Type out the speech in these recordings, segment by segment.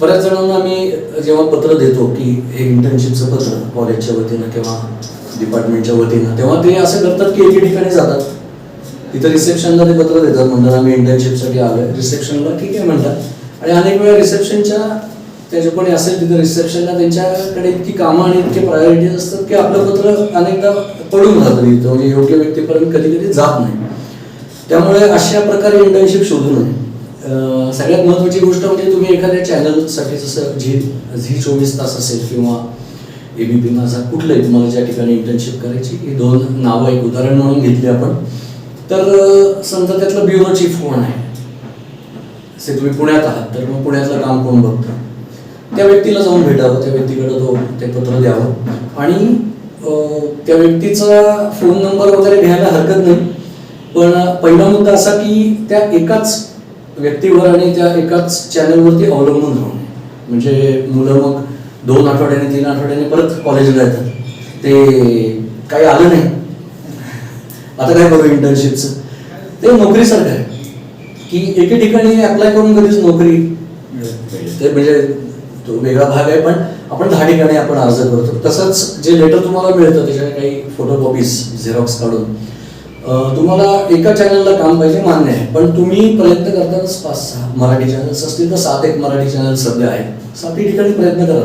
बऱ्याच जणांना आम्ही जेव्हा पत्र देतो की हे इंटर्नशिपचं पत्र कॉलेजच्या वतीनं किंवा डिपार्टमेंटच्या वतीनं तेव्हा ते असं करतात की एके ठिकाणी जातात. तिथं रिसेप्शनला ते पत्र देतात म्हणतात आम्ही इंटर्नशिपसाठी आलोय. रिसेप्शनला ठीक आहे म्हणतात. आणि अनेक वेळा रिसेप्शनच्या त्याच्या कोणी असेल तिथं रिसेप्शनला त्यांच्याकडे इतकी कामं आणि इतके प्रायोरिटीज असतात की आपलं पत्र अनेकदा पडून राहतं तिथं. म्हणजे योग्य व्यक्तीपर्यंत कधी कधी जात नाही. त्यामुळे अशा प्रकारे इंटर्नशिप शोधू नये. सगळ्यात महत्त्वाची गोष्ट म्हणजे तुम्ही एखाद्या चॅनलसाठी जसं झी झी चोवीस तास असेल किंवा एबीपी माझा कुठलंही तुम्हाला ज्या ठिकाणी इंटर्नशिप करायची ही दोन नावं एक उदाहरण म्हणून घेतली आपण. तर समजा त्यातलं ब्युरो चीफ कोण आहे? असे तुम्ही पुण्यात आहात तर मग पुण्यातलं काम कोण बघतं? त्या व्यक्तीला जाऊन भेटावं त्या व्यक्तीकडे तो ते पत्र द्यावं. आणि त्या व्यक्तीचा फोन नंबर वगैरे घ्यायला हरकत नाही. पण पहिला मुद्दा असा की त्या एकाच व्यक्तीवर आणि त्या एकाच चॅनलवरती अवलंबून राहू नये म्हणजे मुलं मग दोन आठवड्याने तीन आठवड्याने परत कॉलेजला येतात. ते काही आलं नाही. आता काय करू इंटर्नशिपचं ते नोकरीसारखं आहे. की एके ठिकाणी अप्लाय करून कधीच नोकरी ते म्हणजे तो वेगळा भाग आहे पण आपण दहा ठिकाणी आपण अर्ज करतो. तसंच जे लेटर तुम्हाला मिळतं त्याच्याने काही फोटोकॉपीज झेरॉक्स काढून तुम्हाला एका चॅनलला काम पाहिजे मान्य आहे. पण तुम्ही प्रयत्न करतानाच पाच सहा मराठी चॅनल्स असतील तर सात एक मराठी चॅनल सध्या आहेत. सातही ठिकाणी प्रयत्न करा.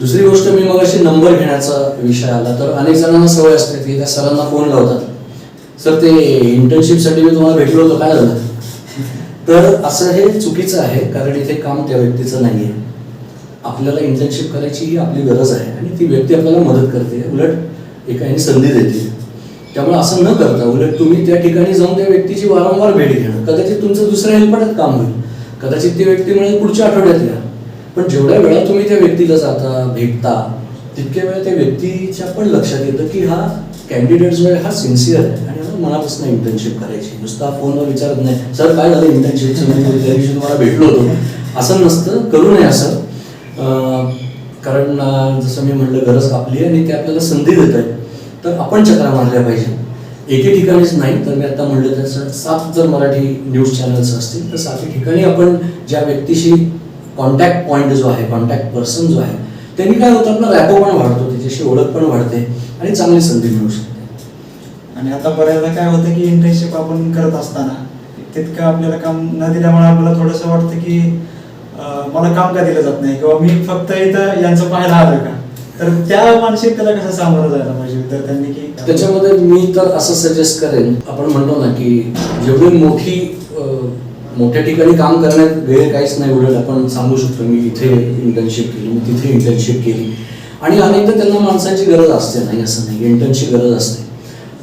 दुसरी गोष्ट मी मग अशी नंबर घेण्याचा विषय आला तर अनेक जणांना सवय असते की त्या सरांना फोन लावतात. सर ते इंटर्नशिपसाठी मी तुम्हाला भेटलो होतो काय झालं? तर असं हे चुकीचं आहे कारण इथे काम त्या व्यक्तीचं नाही आहे आपल्याला इंटर्नशिप करायची ही आपली गरज आहे आणि ती व्यक्ती आपल्याला मदत करते उलट एकाने संधी देते. त्यामुळे असं न करता उलट तुम्ही त्या ठिकाणी जाऊन त्या व्यक्तीची वारंवार भेट घेणं कदाचित तुमचं दुसऱ्या हेल्पटात काम होईल. कदाचित ती व्यक्ती मिळेल पुढच्या आठवड्यात या. पण जेवढ्या वेळा तुम्ही त्या व्यक्तीला जाता भेटता तितक्या वेळा त्या व्यक्तीच्या पण लक्षात येतं की हा कॅन्डिडेट जो आहे हा सिन्सिअर आहे. आणि मला मनापासून इंटर्नशिप करायची. नुसता फोनवर विचारत नाही सर काय झालं इंटर्नशिपचं मी म्हणजे त्या दिवशी तुम्हाला भेटलो होतो. असं नसतं. करू नये असं. कारण जसं मी म्हटलं गरज आपली आहे आणि ते आपल्याला संधी देत आहे तर आपण चक्रा मारल्या पाहिजे. एके ठिकाणीच नाही तर मी आता म्हणलं तसं सात जर मराठी न्यूज चॅनल्स असतील तर सातही ठिकाणी आपण ज्या व्यक्तीशी कॉन्टॅक्ट पॉईंट जो आहे कॉन्टॅक्ट पर्सन जो आहे त्यांनी काय होतं आपला रॅपो पण वाढतो त्याच्याशी ओळख पण वाढते आणि चांगली संधी मिळू शकते. आणि आता बऱ्याचदा काय होतं की इंटर्नशिप आपण करत असताना तितकं आपल्याला काम न दिल्यामुळे आपल्याला थोडंसं वाटतं की मला काम का दिलं जात नाही? किंवा मी फक्त इथं यांचं पाहायला आलं का? तर त्या मानसिकतेला कसं सामोरं जायला पाहिजे विद्यार्थ्यांनी की त्याच्यामध्ये मी तर असं सजेस्ट करेन आपण म्हणतो ना की जेवढी मोठी मोठ्या ठिकाणी काम करण्यात वेळ काहीच नाही उलट आपण सांगू शकतो मी इथे इंटर्नशिप केली मी तिथे इंटर्नशिप केली. आणि अनेकदा त्यांना माणसांची गरज असते नाही असं नाही इंटर्नची गरज असते.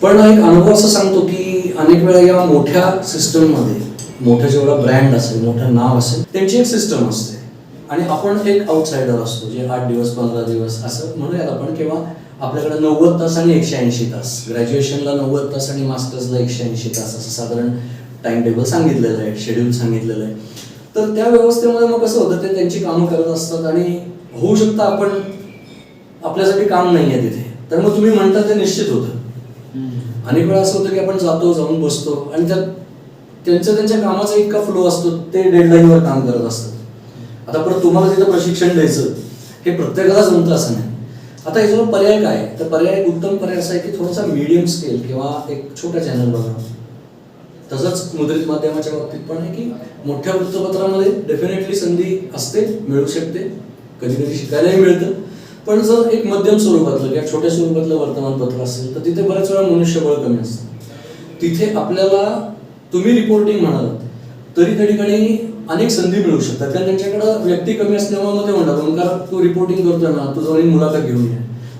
पण एक अनुभव असं सांगतो की अनेक वेळा या मोठ्या सिस्टममध्ये मोठं जेवढा ब्रँड असेल मोठं नाव असेल त्यांची एक सिस्टम असते. आणि आपण एक आउटसाइडर असतो जे आठ दिवस पंधरा दिवस असं म्हणूयात आपण किंवा आपल्याकडे नव्वद तास आणि एकशे ऐंशी तास. ग्रॅज्युएशनला नव्वद तास आणि मास्टर्सला एकशे ऐंशी तास असं साधारण टाइम टेबल सांगितलेलं आहे शेड्यूल सांगितलेलं आहे. तर त्या व्यवस्थेमध्ये मग कसं होतं ते त्यांची कामं करत असतात आणि होऊ शकतं आपण आपल्यासाठी काम नाही आहे तिथे. तर मग तुम्ही म्हणता ते निश्चित होतं. अनेक वेळा असं होतं की आपण जातो जाऊन बसतो आणि त्यात त्यांचं त्यांच्या कामाचा इतका फ्लो असतो ते डेडलाईनवर काम करत असतात. आता परत तुम्हाला तिथं प्रशिक्षण द्यायचं हे प्रत्येकाला जमतं असं नाही. आता याच्यावर पर्याय काय तर पर्याय एक उत्तम पर्याय असा आहे की थोडासा मीडियम स्केल किंवा एक छोटा चॅनल बघा तसंच मुद्रित माध्यमाच्या बाबतीत पण आहे की मोठ्या वृत्तपत्रामध्ये डेफिनेटली संधी असते मिळू शकते. कधी कधी शिकायलाही मिळतं. पण जर एक मध्यम स्वरूपातलं किंवा छोट्या स्वरूपातलं वर्तमानपत्र असेल तर तिथे बऱ्याच वेळा मनुष्यबळ कमी असतं. तिथे आपल्याला तुम्ही रिपोर्टिंग म्हणाल तरी त्या ठिकाणी अनेक संधी मिळू शकतात. कारण त्यांच्याकडं व्यक्ती कमी असल्यामुळे मग ते म्हणतात ओंकार तू रिपोर्टिंग करतोय ना तू जवळ मुलाखत घेऊन ये.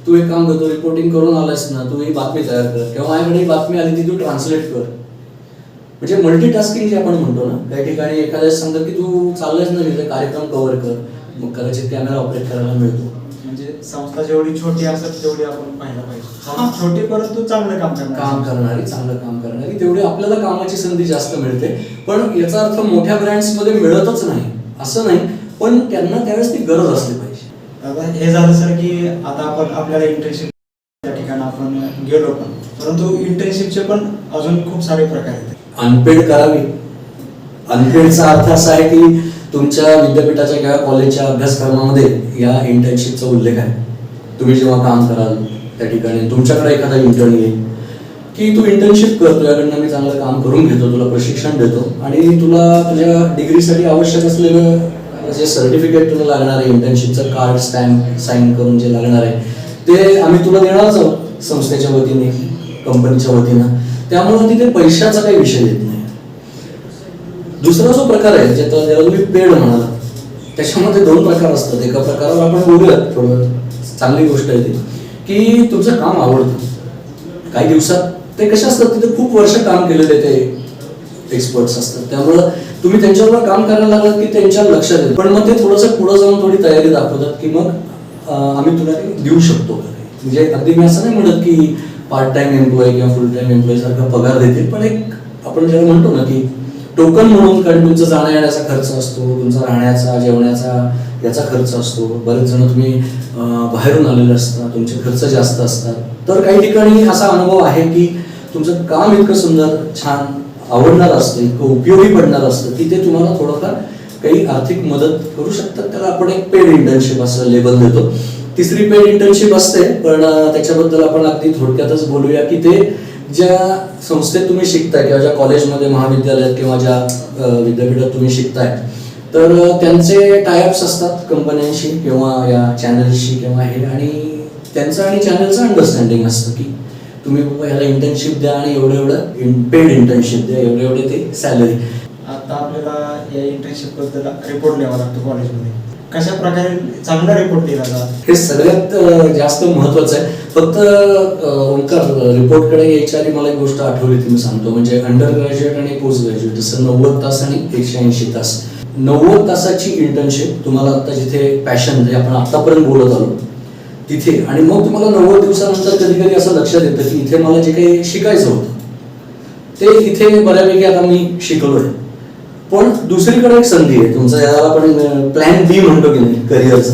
तू एक काम करतो रिपोर्टिंग करून आलास ना तू ही बातमी तयार कर. किंवा माझ्याकडे ही बातमी आली ती तू ट्रान्सलेट कर. म्हणजे मल्टीटास्किंग जे आपण म्हणतो ना काही ठिकाणी एखाद्या सांगतात की तू चाललंच ना कार्यक्रम कव्हर कर मग कदाचित कॅमेरा ऑपरेट करायला मिळतो. संस्था जेवढी छोटी असेल तेवढी आपण पाहायला पाहिजे. छोटी परंतु चांगलं काम करणार. काम करणारी चांगलं काम करणारी तेवढी आपल्याला कामाची संधी जास्त मिळते. पण याचा अर्थ मोठ्या ब्रँड्समध्ये मिळतच नाही. असं नाही पण त्यांना त्यावेळेस ती गरज असली पाहिजे. हे झालं सर की आता आपण आपल्याला इंटर्नशिप त्या ठिकाणी आपण गेलो पण. परंतु इंटर्नशिपचे पण अजून खूप सारे प्रकार आहेत. अनपेड करावी. अनपेडचा अर्थ असा आहे की तुमच्या विद्यापीठाच्या किंवा कॉलेजच्या अभ्यासक्रमामध्ये या इंटर्नशिपचा उल्लेख आहे. तुम्ही जेव्हा काम कराल त्या ठिकाणी तुमच्याकडे एखादा इंटर्न येईल की तू इंटर्नशिप कर तुझ्याकडनं मी चांगलं काम करून घेतो तुला प्रशिक्षण देतो आणि तुला तुझ्या डिग्रीसाठी आवश्यक असलेलं जे सर्टिफिकेट तुला लागणार आहे इंटर्नशिपचं कार्ड स्टॅम्प साईन करून जे लागणार आहे ते आम्ही तुला देणारच आहोत संस्थेच्या वतीने कंपनीच्या वतीनं. त्यामुळं तिथे पैशाचा काही विषय येतो नाही. दुसरा जो प्रकार आहे ज्याचा ज्याला तुम्ही पेड म्हणाला त्याच्यामध्ये दोन प्रकार असतात. एका प्रकारावर आपण बोलूयात थोडं चांगली गोष्ट आहे ती की तुमचं काम आवडतं. काही दिवसात ते कसे असतात तिथे खूप वर्ष काम केलेले ते एक्सपर्ट्स असतात. त्यामुळं तुम्ही त्यांच्यावर काम करायला लागलात की त्यांच्या लक्षात येतं. पण मग ते थोडंसं पुढं जाऊन थोडी तयारी दाखवतात की मग आम्ही तुला देऊ शकतो म्हणजे अगदी मी असं नाही म्हणत की पार्ट टाइम एम्प्लॉय किंवा फुल टाइम एम्प्लॉई सारखा पगार देतील पण एक आपण ज्याला म्हणतो ना की टोकन म्हणून कारण तुमचं जाण्या येण्याचा खर्च असतो तुमचा राहण्याचा जेवण्याचा याचा खर्च असतो. बरेच जण तुम्ही बाहेरून आलेले असतात तुमचे खर्च जास्त असतात. तर काही ठिकाणी असा अनुभव आहे की तुमचं काम इतकं सुंदर छान आवडणार असतं इतकं उपयोगी पडणार असतं की ते तुम्हाला थोडंफार काही आर्थिक मदत करू शकतात. त्याला आपण एक पेड इंटर्नशिप असं लेबल देतो. तिसरी पेड इंटर्नशिप असते पण त्याच्याबद्दल आपण अगदी थोडक्यातच बोलूया की ते ज्या संस्थेत तुम्ही शिकताय किंवा ज्या कॉलेजमध्ये महाविद्यालयात किंवा ज्या विद्यापीठात तुम्ही शिकताय तर त्यांचे टायअप्स असतात कंपन्यांशी किंवा या चॅनल्सशी किंवा हे आणि त्यांचं आणि चॅनलचं अंडरस्टँडिंग असतं की तुम्ही ह्याला इंटर्नशिप द्या आणि एवढं एवढं पेड इंटर्नशिप द्या एवढे एवढे ते सॅलरी आता आपल्याला या इंटर्नशिपबद्दल रिपोर्ट लिहावा लागतो कॉलेजमध्ये कशा प्रकारे चांगला रिपोर्ट लिहिला जातो? हे सगळ्यात जास्त महत्वाचं आहे. फक्त ओंकार रिपोर्टकडे यायच्या आधी मला एक गोष्ट आठवली ती मी सांगतो. म्हणजे अंडर ग्रॅज्युएट आणि पोस्ट ग्रॅज्युएट जसं नव्वद तास आणि एकशे ऐंशी तास. नव्वद तासाची इंटर्नशिप तुम्हाला आता जिथे पॅशन जे आपण आतापर्यंत बोलत आलो तिथे. आणि मग तुम्हाला नव्वद दिवसानंतर कधी कधी असं लक्षात येतं की इथे मला जे काही शिकायचं होतं ते इथे बऱ्यापैकी आता मी शिकलोय. पण दुसरीकडे एक संधी आहे. तुमचा याला आपण प्लॅन बी म्हणतो की नाही करिअरचा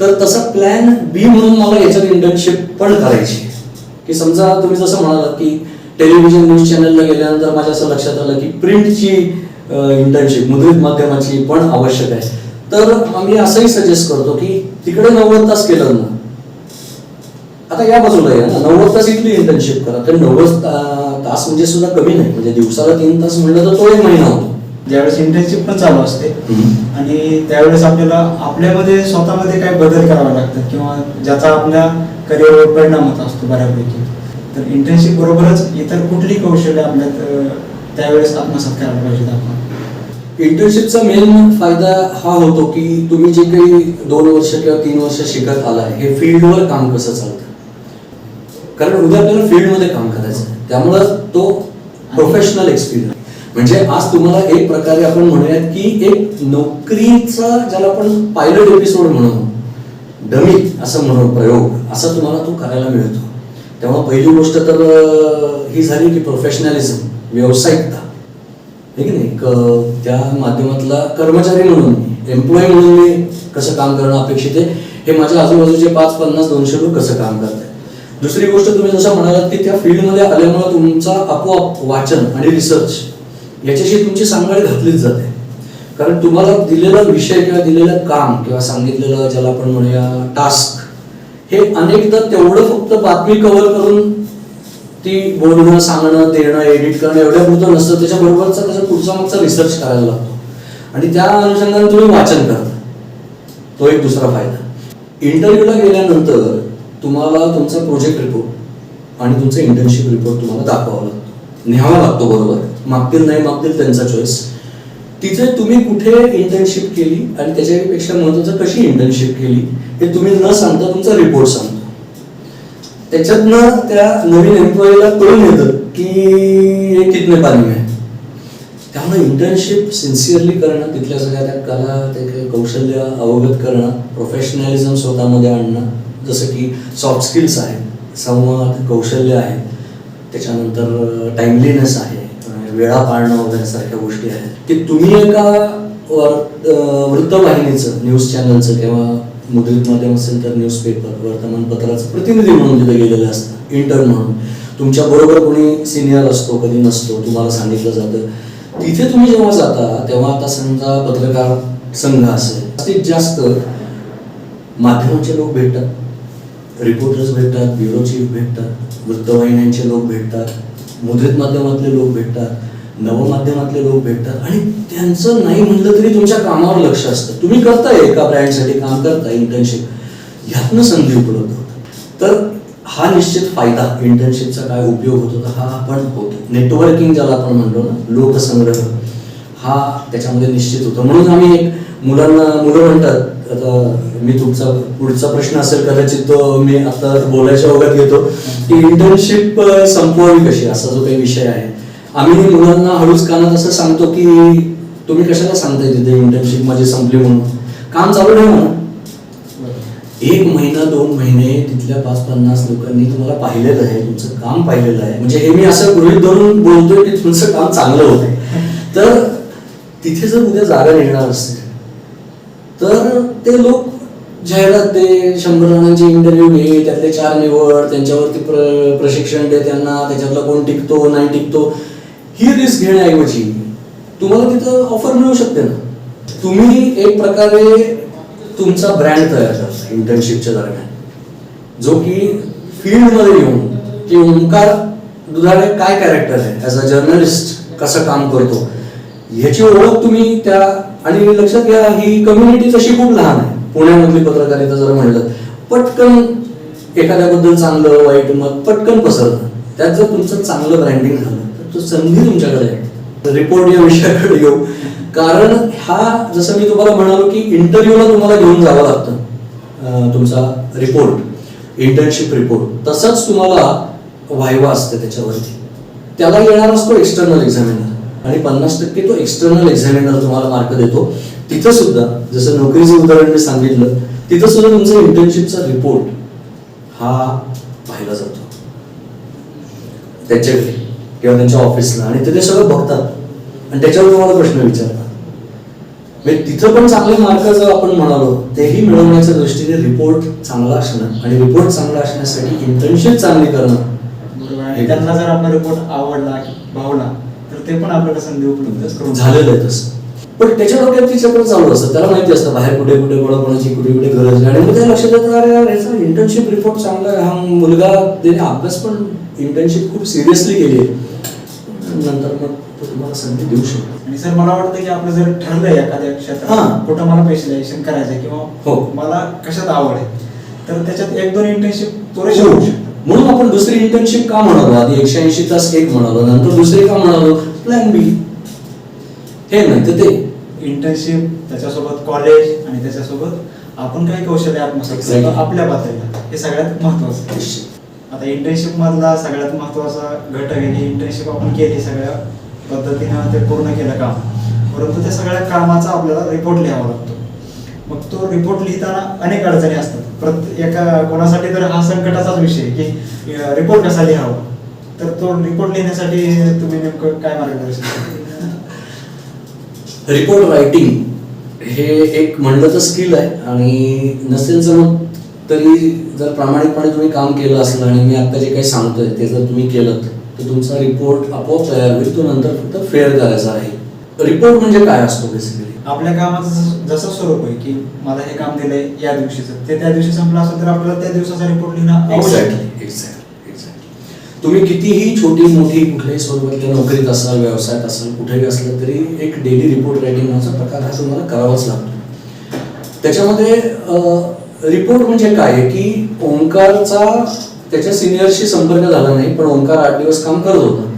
तर तसा प्लॅन बी म्हणून मला याच्यात इंटर्नशिप पण करायची की समजा तुम्ही जसं म्हणालात की टेलिव्हिजन न्यूज चॅनलला गेल्यानंतर माझ्या असं लक्षात आलं की प्रिंटची इंटर्नशिप मुद्रित माध्यमाची पण आवश्यक आहे. तर आम्ही असंही सजेस्ट करतो की तिकडे नव्वद तास केलं ना आता या बाजूला या ना नव्वद तास इथली इंटर्नशिप करा. तर नव्वद तास म्हणजे सुद्धा कमी नाही. म्हणजे दिवसाला तीन तास म्हणलं तर तो एक महिना होतो. ज्यावेळेस इंटर्नशिप पण चालू असते आणि त्यावेळेस आपल्याला आपल्यामध्ये स्वतःमध्ये काय बदल करावे लागतात किंवा ज्याचा आपल्या करिअरवर परिणाम होत असतो बऱ्यापैकी. तर इंटर्नशिप बरोबरच इतर कुठली कौशल्य आपल्यात त्यावेळेस आत्मसात करायला पाहिजेत आपण. इंटर्नशिपचा मेन फायदा हा होतो की तुम्ही जे काही दोन वर्ष किंवा तीन वर्ष शिकत आलाय हे फील्डवर काम कसं चालतं? कारण उद्या आपल्याला फील्डमध्ये काम करायचं आहे. त्यामुळं तो प्रोफेशनल एक्सपिरियन्स म्हणजे आज तुम्हाला एक प्रकारे आपण म्हणूयात की एक नोकरीचा ज्याला आपण पायलट एपिसोड म्हणू डमी असं म्हणून प्रयोग असा तुम्हाला तो करायला मिळतो. तेव्हा पहिली गोष्ट तर ही झाली की प्रोफेशनलिझम व्यावसायिकता. हे की नाही? त्या माध्यमातला कर्मचारी म्हणून एम्प्लॉई म्हणून मी कसं काम करणं अपेक्षित आहे हे माझ्या आजूबाजूचे पाच पन्नास दोनशे लोक कसं काम करतात दुसरी गोष्ट तुम्ही जसं म्हणालात की त्या फील्डमध्ये आल्यामुळे तुमचा आपोआप वाचन आणि रिसर्च याच्याशी तुमची सांगड घातलीच जाते. कारण तुम्हाला दिलेला विषय किंवा दिलेलं काम किंवा सांगितलेलं ज्याला आपण म्हणूया टास्क हे अनेकदा तेवढं फक्त बातमी कव्हर करून ती बोलणं सांगणं देणं एडिट करणं एवढ्या पुरतं नसतं. त्याच्याबरोबरचा त्याचा पुढचा मागचा रिसर्च करायला लागतो. आणि त्या अनुषंगाने तुम्ही वाचन करता. तो एक दुसरा फायदा. इंटरव्ह्यूला गेल्यानंतर तुम्हाला तुमचा प्रोजेक्ट रिपोर्ट आणि तुमचा इंटर्नशिप रिपोर्ट तुम्हाला दाखवावा लागतो. न्यावा लागतो बरोबर. मागतील नाही मागतील त्यांचा चॉईस तिथे तुम्ही कुठे इंटर्नशिप केली आणि त्याच्यापेक्षा महत्वाचं कशी इंटर्नशिप केली हे तुम्ही न सांगता तुमचा रिपोर्ट सांगतो. त्याच्यातनं त्या नवीन एम्प्लॉईला कळून येतं की हे कितने पाणी आहे त्यामुळे इंटर्नशिप सिन्सिअरली करणं तिथल्या सगळ्या त्या कला ते कौशल्य अवगत करणं प्रोफेशनॅलिझम स्वतःमध्ये आणणं जसं की सॉफ्ट स्किल्स आहेत संवाद कौशल्य uh, आहे त्याच्यानंतर टाइमलीनेस आहे. वेळा पाळणं वगैरे सारख्या गोष्टी आहेत. की तुम्ही एका वृत्तवाहिनीचं न्यूज चॅनलचं किंवा मुद्रित माध्यम असेल तर न्यूजपेपर वर्तमानपत्राचं प्रतिनिधी म्हणून तिथे गेलेलं असतं इंटर्न म्हणून. तुमच्या बरोबर कोणी सिनियर असतो कधी नसतो तुम्हाला सांगितलं जातं. तिथे तुम्ही जेव्हा जाता तेव्हा आता समजा पत्रकार संघ असेल जास्तीत जास्त माध्यमांचे लोक भेटतात. रिपोर्टर्स भेटतात ब्युरो चीफ भेटतात वृत्तवाहिन्यांचे लोक भेटतात. मुद्रित माध्यमातले लोक भेटतात नवमाध्यमातले लोक भेटतात आणि त्यांचं नाही म्हणलं तरी तुमच्या कामावर लक्ष असतं. तुम्ही करताय एका ब्रँडसाठी काम करताय इंटर्नशिप ह्यातनं संधी उपलब्ध होतात तर हा निश्चित फायदा इंटर्नशिपचा काय उपयोग होतो तर हा आपण होतो. नेटवर्किंग ज्याला आपण म्हणतो ना लोकसंग्रह हा त्याच्यामध्ये निश्चित होतो. म्हणून आम्ही एक मुलांना मुलं म्हणतात आता मी तुमचा पुढचा प्रश्न असेल कदाचित तो मी आता बोलायच्या ओघात घेतो की इंटर्नशिप संपवावी कशी? असा जो काही विषय आहे. आम्ही मुलांना हळूच कानात असं सांगतो की तुम्ही कशाला सांगताय तिथे इंटर्नशिप माझी संपली म्हणून? काम चालू नाही म्हणून एक महिना दोन महिने तिथल्या पाच पन्नास लोकांनी तुम्हाला पाहिलेलं आहे तुमचं काम पाहिलेलं आहे. म्हणजे हे मी असं गृहित धरून बोलतोय की तुमचं काम चांगलं होतंय. तर तिथे जर उद्या जागा निघणार असते तर ते लोक जाहिरात दे शंभर जणांचे इंटरव्ह्यू घे त्यातले चार निवड त्यांच्यावरती प्र प्रशिक्षण दे त्यांना त्याच्यातला कोण टिकतो नाही टिकतो ही रिस्क घेण्याऐवजी तुम्हाला तिथं ऑफर मिळू शकते ना. तुम्ही एक प्रकारे तुमचा ब्रँड तयार करता इंटर्नशिपच्या दरम्यान. जो की फील्डमध्ये येऊन की ओंकार दुधाळे काय कॅरेक्टर आहे? ॲज अ जर्नलिस्ट कसं काम करतो? ह्याची ओळख तुम्ही त्या आणि लक्षात घ्या ही कम्युनिटी तशी खूप लहान आहे. पुण्यामधली पत्रकारिता जर म्हणलं पटकन एखाद्याबद्दल चांगलं वाईट मत पटकन पसरतं. त्यात जर तुमचं चांगलं ब्रँडिंग झालं तर तो संधी तुमच्याकडे आहे. रिपोर्ट या विषयाकडे येऊ. कारण हा जसं मी तुम्हाला म्हणालो की इंटरव्ह्यूला तुम्हाला घेऊन जावं लागतं तुमचा रिपोर्ट इंटर्नशिप रिपोर्ट तसंच तुम्हाला व्हायवा असते त्याच्यावरती. त्याला येणार असतो एक्सटर्नल एक्झामिनर आणि पन्नास टक्के तो एक्सटर्नल एक्झामिनर तुम्हाला मार्क देतो. तिथं सुद्धा जसं नोकरीचं उदाहरण मी सांगितलं तिथं सुद्धा तुमचा इंटर्नशिपचा रिपोर्ट हा पाहिला जातो. त्याच्याकडे किंवा त्यांच्या ऑफिसला आणि ते ते सगळं बघतात. आणि त्याच्यावर तुम्हाला प्रश्न विचारतात. म्हणजे तिथं पण चांगले मार्क जर आपण म्हणालो तेही मिळवण्याच्या दृष्टीने रिपोर्ट चांगला असणं आणि रिपोर्ट चांगला असण्यासाठी इंटर्नशिप चांगली करणं. त्यांना जर आपला रिपोर्ट आवडला भावला ते पण आपल्याला संधी उपलब्ध करून झालेलं आहे तसं. पण त्याच्या डोक्यात ती चक्र चालू असतं. त्याला माहिती असतं बाहेर कुठे कुठे कोणा कोणाची कुठे कुठे गरज आहे. आणि मग त्या लक्षात येतं अरे ह्याचा इंटर्नशिप रिपोर्ट चांगला आहे. हा मुलगा त्याने अभ्यास पण इंटर्नशिप खूप सिरियसली केली आहे. नंतर मग तो तुम्हाला संधी देऊ शकतो. आणि सर मला वाटतं की आपलं जर ठरलंय एखाद्या हां. क्षेत्रात कुठं मला स्पेशलायझेशन करायचं किंवा हो. मला कशात आवड आहे तर त्याच्यात एक दोन इंटर्नशिप पुरेशा होऊ शकतात. म्हणून आपण दुसरी इंटर्नशिप का म्हणालो? आधी एकशे ऐंशी तास एक म्हणालो नंतर दुसरी का म्हणालो? प्लॅन बी हे नाही तर ते. इंटर्नशिप त्याच्यासोबत कॉलेज आणि त्याच्यासोबत आपण काही कौशल्य आत्मसात. करतो आपल्या पातळीला. हे सगळ्यात महत्वाचं. आता इंटर्नशिप मधला सगळ्यात महत्त्वाचा घटक आहे की इंटर्नशिप आपण केली सगळ्या पद्धतीनं ते पूर्ण केलं काम. परंतु त्या सगळ्या कामाचा आपल्याला रिपोर्ट लिहावा लागतो. मग तो रिपोर्ट लिहिताना अनेक अडचणी असतात. प्रत्येक एका कोणासाठी तर हा संकटाचाच विषय की रिपोर्ट कसा लिहावा तर तो रिपोर्ट लिहिण्यासाठी तुम्ही नेमकं काय मार्गदर्शन रिपोर्ट रायटिंग हे एक म्हणलं तर स्किल आहे आणि नसेल जमत तरी जर प्रामाणिकपणे तुम्ही काम केलं असलं आणि मी आता जे काही सांगतोय ते जर तुम्ही केलं तर तुमचा रिपोर्ट आपोआप तयार होईल. तो नंतर फक्त फेअर करायचा आहे. रिपोर्ट म्हणजे काय असतो बेसिकली आपल्या कामाचं जसं- स्वरूप आहे की मला हे काम दिलंय या दिवशीचं. ते त्या दिवशी संपलं असेल तर आपल्याला त्या दिवसाचा रिपोर्ट लिहिणं. एक्झॅक्टली एक्झॅक्टली एक्झॅक्टली तुम्ही कितीही छोटी मोठी कुठल्याही स्वरूपातल्या नोकरीत असाल व्यवसायात असाल कुठेही असलं तरी एक डेली रिपोर्ट रायटिंग नावाचा प्रकार हा तुम्हाला करावाच लागतो. त्याच्यामध्ये रिपोर्ट म्हणजे काय आहे की ओंकारचा त्याच्या सिनियरशी संपर्क झाला नाही पण ओंकार आठ दिवस काम करत होता.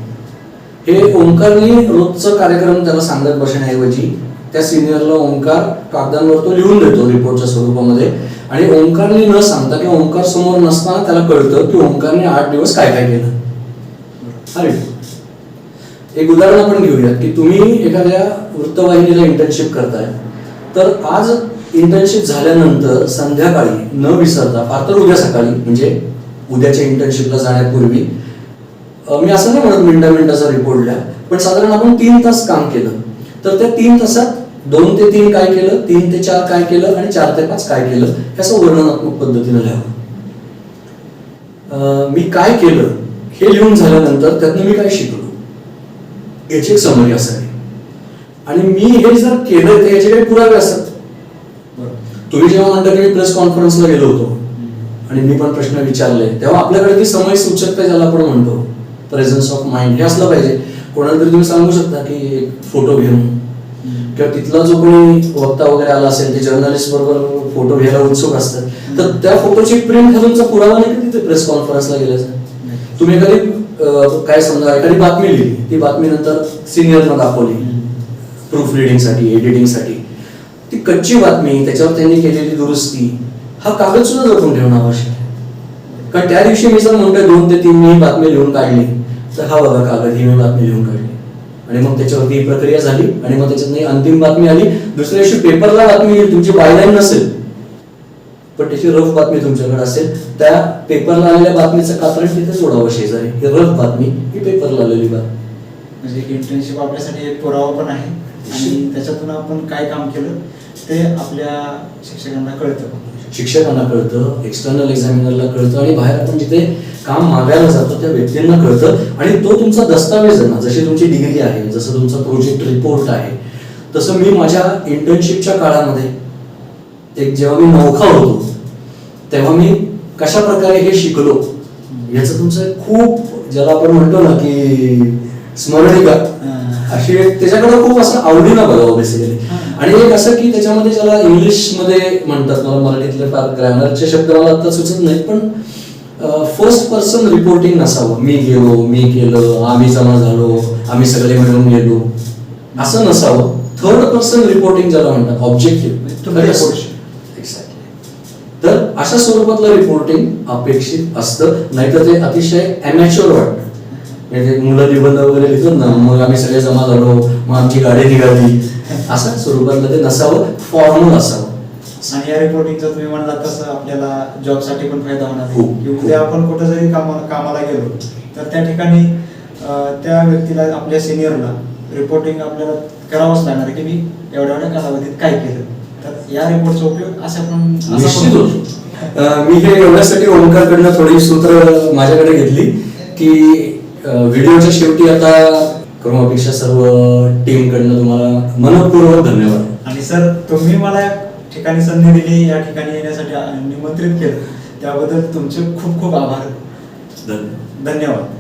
हे ओंकारनी रोजचं कार्यक्रम त्याला सांगत बसण्याऐवजी त्या सिनियरला ओंकार कागदांवर तो लिहून देतो रिपोर्टच्या स्वरूपामध्ये. आणि ओंकारने न सांगता किंवा ओंकार समोर नसताना त्याला कळतं की ओंकारने आठ दिवस काय काय केलं. अरे. एक उदाहरण आपण घेऊयात की तुम्ही एखाद्या वृत्तवाहिनीला इंटर्नशिप करताय. तर आज इंटर्नशिप झाल्यानंतर संध्याकाळी न विसरता फार तर उद्या सकाळी म्हणजे उद्याच्या इंटर्नशिपला जाण्यापूर्वी मी असं नाही म्हणत मिनिटा मिनिटाचा रिपोर्ट लिहा पण साधारण आपण तीन तास काम केलं. तर त्या तीन तासात दोन ते तीन काय केलं तीन ते चार काय केलं आणि चार ते पाच काय केलं ह्याचं वर्णनात्मक पद्धतीनं लिहावं मी काय केलं हे लिहून झाल्यानंतर त्यातनं मी काय शिकलो? याची एक समरी असावी. आणि मी हे जर केलं तर याचे काही पुरावे असतात. बरोबर तुम्ही जेव्हा म्हणता की मी प्रेस कॉन्फरन्सला गेलो होतो आणि मी पण प्रश्न विचारले तेव्हा आपल्याकडे ती समय सूचकता ज्याला आपण म्हणतो? प्रेझन्स ऑफ माइंड हे असलं पाहिजे. कोणाला तरी तुम्ही सांगू शकता की एक फोटो घेऊन. किंवा तिथला जो कोणी वक्ता वगैरे आला असेल ते जर्नलिस्ट बरोबर फोटो घ्यायला उत्सुक असतात. तर त्या फोटोची प्रिंट घालूनचा पुरावा नाही की तिथे प्रेस कॉन्फरन्सला गेल्याचा तुम्ही एखादी काय समजा एखादी बातमी लिहिली ती बातमी नंतर सिनियरला दाखवली. प्रूफ रिडिंगसाठी एडिटिंगसाठी ती कच्ची बातमी त्याच्यावर त्यांनी केलेली दुरुस्ती हा कागद सुद्धा जपून ठेवणं आवश्यक आहे. कारण त्या दिवशी मी जर म्हणतोय दोन ते तीन मी बातमी लिहून काढली तर हा बघा कागद ही मी बातमी लिहून काढली. आणि मग त्याच्यावरती प्रक्रिया झाली आणि मग त्याच्यात अंतिम बातमी आली. दुसऱ्या दिवशी पेपरला बातमी येईल तुमची बायलाईन नसेल. पण त्याची रफ बातमी तुमच्याकडे असेल. त्या पेपरला आलेल्या बातमीचं कात्रण तिथे जोडावं शेजारी. ही रफ बातमी ही पेपरला आलेली बातमी. म्हणजे इंटर्नशिप आपल्यासाठी एक पुरावा पण आहे. आणि त्याच्यातून आपण काय काम केलं ते आपल्या शिक्षकांना कळतं. शिक्षकांना कळतं एक्सटर्नल एक्झामिनरला कळतं आणि बाहेर आपण जिथे काम मागायला जातो त्या व्यक्तींना कळतं. आणि तो तुमचा दस्तावेज आहे ना जशी तुमची डिग्री आहे जसं तुमचा प्रोजेक्ट रिपोर्ट आहे तसं मी माझ्या इंटर्नशिपच्या काळामध्ये एक जेव्हा मी नौखा होतो तेव्हा मी कशा प्रकारे हे शिकलो याचं तुमचं खूप ज्याला आपण म्हणतो ना की स्मरणिका अशी त्याच्याकडे खूप असं आवडीनं बघावं बेसिकली आणि एक असं की त्याच्यामध्ये ज्याला इंग्लिशमध्ये म्हणतात मला मराठीतले फार ग्रॅमरचे शब्द मला आता सुचत नाहीत पण फर्स्ट पर्सन रिपोर्टिंग नसावं. मी गेलो मी केलं आम्ही जमा झालो आम्ही सगळे मिळून गेलो. असं नसावं. थर्ड पर्सन रिपोर्टिंग ज्याला म्हणतात ऑब्जेक्टिव्ह. तर अशा स्वरूपातलं रिपोर्टिंग अपेक्षित असतं नाहीतर ते अतिशय अमॅच्युअर वाटतं. म्हणजे मुलं निबंध वगैरे लिहितात ना मग आम्ही सगळे जमा झालो मग आमची गाडी निघाली. असं स्वरूपातलं ते नसावं फॉर्मल असावं. आणि या रिपोर्टिंगचं तुम्ही म्हणला तसं आपल्याला जॉबसाठी पण फायदा होणार की. उद्या आपण कुठं जरी कामाला कामाला गेलो तर त्या ठिकाणी त्या व्यक्तीला आपल्या सिनियरला रिपोर्टिंग आपल्याला करावंच लागणार की मी एवढ्या एवढ्या कालावधीत काय केलं. तर या रिपोर्टचा उपयोग असा पण निश्चित होतो. मी हे एवढ्यासाठी ओंकारकडनं थोडी सूत्र माझ्याकडे घेतली की व्हिडिओच्या शेवटी आता क्रमापेक्षा सर्व टीम कडनं तुम्हाला मनपूर्वक धन्यवाद. आणि सर तुम्ही मला या ठिकाणी संधी दिली या ठिकाणी येण्यासाठी निमंत्रित केलं. त्याबद्दल तुमचे खूप खूप आभार. धन्यवाद धन्यवाद.